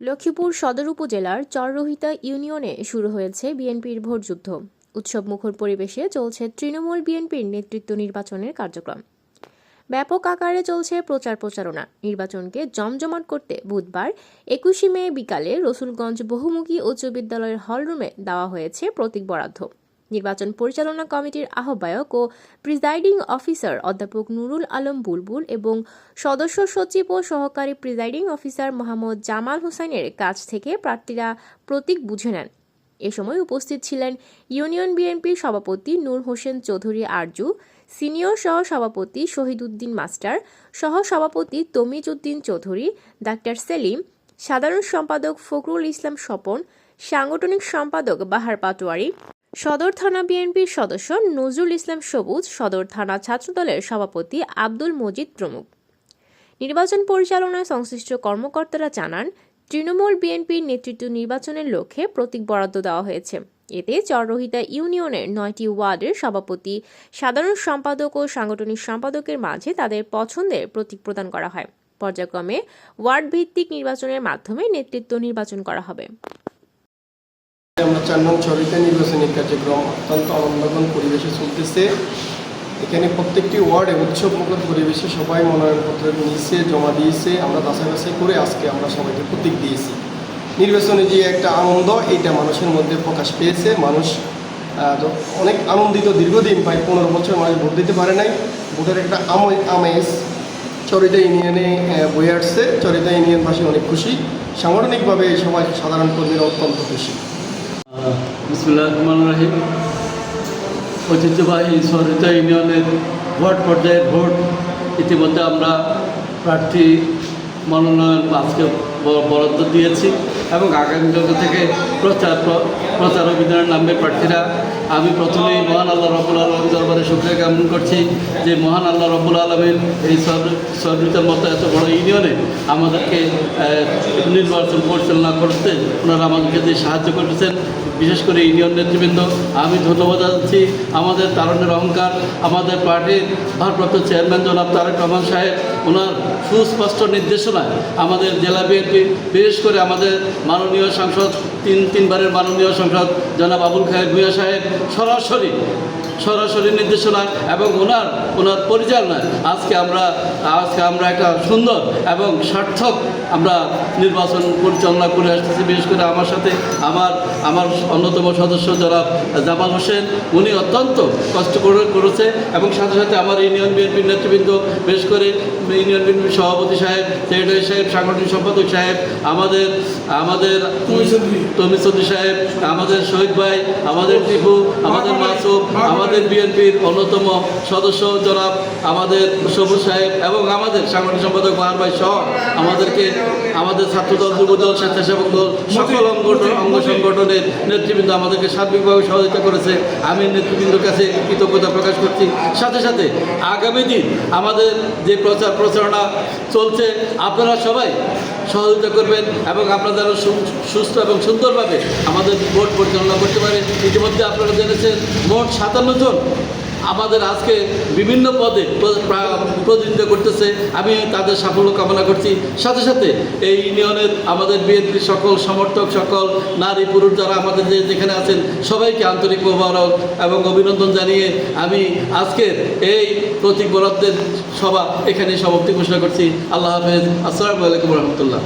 লক্ষ্মীপুর সদর উপজেলার চররোহিতা ইউনিয়নে শুরু হয়েছে বিএনপির ভোটযুদ্ধ উৎসব মুখর পরিবেশে চলছে তৃণমূল বিএনপির নেতৃত্ব নির্বাচনের কার্যক্রম। ব্যাপক আকারে চলছে প্রচার প্রচারণা। নির্বাচনকে জমজমাট করতে বুধবার একুশে মে বিকালে রসুলগঞ্জ বহুমুখী উচ্চ বিদ্যালয়ের হলরুমে দেওয়া হয়েছে প্রতীক বরাদ্দ। নির্বাচন পরিচালনা কমিটির আহ্বায়ক ও প্রিজাইডিং অফিসার অধ্যাপক নুরুল আলম বুলবুল এবং সদস্য সচিব ও সহকারী প্রিজাইডিং অফিসার মোহাম্মদ জামাল হোসেনের কাছ থেকে প্রার্থীরা প্রতীক বুঝে নেন। এ সময় উপস্থিত ছিলেন ইউনিয়ন বিএনপির সভাপতি নূর হোসেন চৌধুরী আরজু, সিনিয়র সহ সভাপতি শহীদুদ্দিন মাস্টার সহ সভাপতি তমিজ উদ্দিন চৌধুরী, ডাক্তার সেলিম, সাধারণ সম্পাদক ফখরুল ইসলাম স্বপন, সাংগঠনিক সম্পাদক বাহার পাটোয়ারি সদর থানা বিএনপির সদস্য নজরুল ইসলাম সবুজ, সদর থানা ছাত্রদলের সভাপতি আব্দুল মজিদ প্রমুখ। নির্বাচন পরিচালনায় সংশ্লিষ্ট কর্মকর্তারা জানান, তৃণমূল বিএনপির নেতৃত্ব নির্বাচনের লক্ষ্যে প্রতীক বরাদ্দ দেওয়া হয়েছে। এতে চররহিতা ইউনিয়নের নয়টি ওয়ার্ডের সভাপতি, সাধারণ সম্পাদক ও সাংগঠনিক সম্পাদকের মাঝে তাদের পছন্দের প্রতীক প্রদান করা হয়। পর্যায়ক্রমে ওয়ার্ড ভিত্তিক নির্বাচনের মাধ্যমে নেতৃত্ব নির্বাচন করা হবে। আমরা চার নং চরিতে নির্বাচনী কার্যক্রম অত্যন্ত আনন্দঘন পরিবেশে চলতেছে। এখানে প্রত্যেকটি ওয়ার্ডে উৎসব মুখর পরিবেশে সবাই মনোনয়নপত্র নিয়েছে, জমা দিয়েছে। আমরা বাছাই বাছাই করে আজকে আমরা সবাইকে প্রতীক দিয়েছি। নির্বাচনে যে একটা আনন্দ, এটা মানুষের মধ্যে প্রকাশ পেয়েছে। মানুষ অনেক আনন্দিত দীর্ঘদিন, প্রায় পনেরো বছর মানুষ ভোট দিতে পারে নাই। ভোটের একটা আমে- আমেজ চরিতা ইউনিয়নে বয়ে আসছে। চরিতা ইউনিয়নবাসী অনেক খুশি। সাংগঠনিকভাবে সবাই সাধারণ কর্মীরা অত্যন্ত খুশি। ঐতিহ্যবাহী সরিতা ইউনিয়নের ভোট পর্যায়ের ভোট ইতিমধ্যে আমরা প্রার্থী মনোনয়ন আজকে বরাদ্দ দিয়েছি এবং আগামী দিন থেকে প্রচার প্রচার অভিযানের নামবে প্রার্থীরা, আমি প্রথমেই মহান আল্লাহ রবুল আলমীর দরবারে শুক্রিয়া জ্ঞাপন করছি যে মহান আল্লাহ রবুল আলমীর এই সরবিতার মতো এত বড় ইউনিয়নে আমাদেরকে নির্বাচন পরিচালনা করতে, ওনারা আমাদেরকে যে সাহায্য করেছেন বিশেষ করে ইউনিয়ন নেতৃবৃন্দ, আমি ধন্যবাদ জানাচ্ছি আমাদের তারণের অহংকার, আমাদের পার্টির ভারপ্রাপ্ত চেয়ারম্যান জনাব তারেক রহমান সাহেব, ওনার সুস্পষ্ট নির্দেশনায় আমাদের জেলা বিএনপি, বিশেষ করে আমাদের মাননীয় সাংসদ, তিন, তিনবারের মাননীয় সাংসদ জনাব আবুল খায়ের ভূয়া সাহেব সরাসরি সরাসরি নির্দেশনায় এবং ওনার ওনার পরিচালনায় আজকে আমরা আজকে আমরা একটা সুন্দর এবং সার্থক আমরা নির্বাচন পরিচালনা করে আসতেছি। বিশেষ করে আমার সাথে আমার আমার অন্যতম সদস্য যারা জামাল হোসেন উনি অত্যন্ত কষ্ট করে করেছে এবং সাথে সাথে আমার ইউনিয়ন বিএনপির নেতৃবৃন্দ বিশেষ করে ইউনিয়ন বিএনপির সভাপতি সাহেব সেক্রেটারি সাহেব সাংগঠনিক সম্পাদক সাহেব আমাদের আমাদের তমিসদ্দি সাহেব আমাদের শহীদ ভাই আমাদের টিপু আমাদের মাসুম আমাদের বিএনপির অন্যতম সদস্য জনাব আমাদের সবুজ সাহেব এবং আমাদের সাংগঠনিক সম্পাদক বাহার ভাই সহ আমাদেরকে আমাদের ছাত্রদল যুবদল স্বেচ্ছাসেবক দল সকল অঙ্গ অঙ্গ সংগঠনের নেতৃবৃন্দ আমাদেরকে সার্বিকভাবে সহযোগিতা করেছে। আমি নেতৃবৃন্দর কাছে কৃতজ্ঞতা প্রকাশ করছি। সাথে সাথে আগামী দিন আমাদের যে প্রচার প্রচারণা চলছে আপনারা সবাই সহযোগিতা করবেন এবং আপনারা যেন সুস্থ এবং সুন্দরভাবে আমাদের ভোট পরিচালনা করতে পারেন ইতিমধ্যে আপনারা জেনেছেন মোট সাতান্ন জন আমাদের আজকে বিভিন্ন পদে প্র- প্রতিনিধিত্ব করতেছে। আমি তাদের সাফল্য কামনা করছি। সাথে সাথে এই ইউনিয়নের আমাদের বিএনপির সকল সমর্থক, সকল নারী, পুরুষ যারা আমাদের যে যেখানে আছেন, সবাইকে আন্তরিক মোবারক এবং অভিনন্দন জানিয়ে আমি আজকের এই প্রতীক বরাদ্দের সভা এখানে সমাপ্তি ঘোষণা করছি। আল্লাহ হাফেজ। আসসালামু আলাইকুম রহমতুল্লাহ।